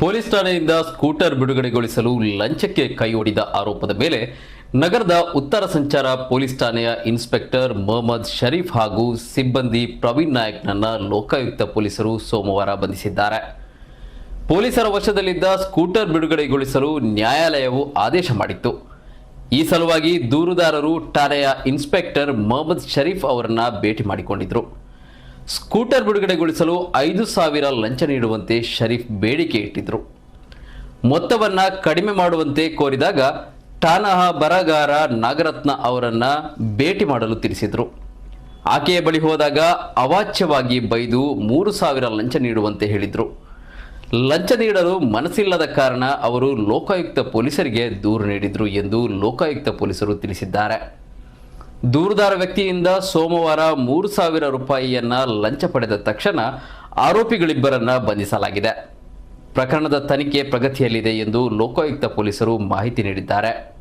Police ಠಾಣೆಯಿಂದ scooter ಬಿಡುಗಡೆಗೊಳಿಸಲು ಲಂಚಕ್ಕೆ ಕೈ ಆರೋಪದ ಮೇಲೆ ನಗರದ ಉತ್ತರ ಸಂಚಾರ ಪೊಲೀಸ್ ಠಾಣೆಯ ಇನ್ಸ್ಪೆಕ್ಟರ್ ಮೊಹಮ್ಮದ್ ಶರೀಫ್ ಹಾಗೂ ಸಿಬ್ಬಂದಿ ಪ್ರವೀಣ್ ನಾಯಕ್ನನ್ನ ಲೋಕಾಯುಕ್ತ ಪೊಲೀಸರು ಸೋಮವಾರ ಬಂಧಿಸಿದ್ದಾರೆ. ಪೊಲೀಸರ ವಶದಲ್ಲಿದ್ದ ಸ್ಕೂಟರ್ ಬಿಡುಗಡೆಗೊಳಿಸಲು ನ್ಯಾಯಾಲಯವು ಆದೇಶ ಮಾಡಿತ್ತು. ಈ ಸಲುವಾಗಿ ದೂರುದಾರರು ಠಾಣೆಯ ಇನ್ಸ್ಪೆಕ್ಟರ್ ಮೊಹಮ್ಮದ್ ಶರೀಫ್ ಅವರನ್ನ ಭೇಟಿ ಮಾಡಿಕೊಂಡಿದ್ರು. ಸ್ಕೂಟರ್ ಬಿಡುಗಡೆಗೊಳಿಸಲು ಐದು ಸಾವಿರ ಲಂಚ ನೀಡುವಂತೆ ಶರೀಫ್ ಬೇಡಿಕೆ ಇಟ್ಟಿದ್ದರು ಮೊತ್ತವನ್ನ ಕಡಿಮೆ ಮಾಡುವಂತೆ ಕೋರಿದಾಗ ಠಾನಹ ಬರಗಾರ ನಾಗರತ್ನ ಅವರನ್ನ ಭೇಟಿ ಮಾಡಲು ತಿಳಿಸಿದರು. ಆಕೆಯ ಬಳಿ ಹೋದಾಗ ಅವಾಚ್ಯವಾಗಿ ಬೈದು ಮೂರು ಸಾವಿರ ಲಂಚ ನೀಡುವಂತೆ ಹೇಳಿದರು. ಲಂಚ ನೀಡಲು ಮನಸ್ಸಿಲ್ಲದ ಕಾರಣ ಅವರು ಲೋಕಾಯುಕ್ತ ಪೊಲೀಸರಿಗೆ ದೂರು ನೀಡಿದರು ಎಂದು ಲೋಕಾಯುಕ್ತ ಪೊಲೀಸರು ತಿಳಿಸಿದ್ದಾರೆ. ದೂರುದಾರ ವ್ಯಕ್ತಿಯಿಂದ ಸೋಮವಾರ ಮೂರು ಸಾವಿರ ರೂಪಾಯಿಯನ್ನ ಲಂಚ ಪಡೆದ ತಕ್ಷಣ ಆರೋಪಿಗಳಿಬ್ಬರನ್ನ ಬಂಧಿಸಲಾಗಿದೆ. ಪ್ರಕರಣದ ತನಿಖೆ ಪ್ರಗತಿಯಲ್ಲಿದೆ ಎಂದು ಲೋಕಾಯುಕ್ತ ಪೊಲೀಸರು ಮಾಹಿತಿ ನೀಡಿದ್ದಾರೆ.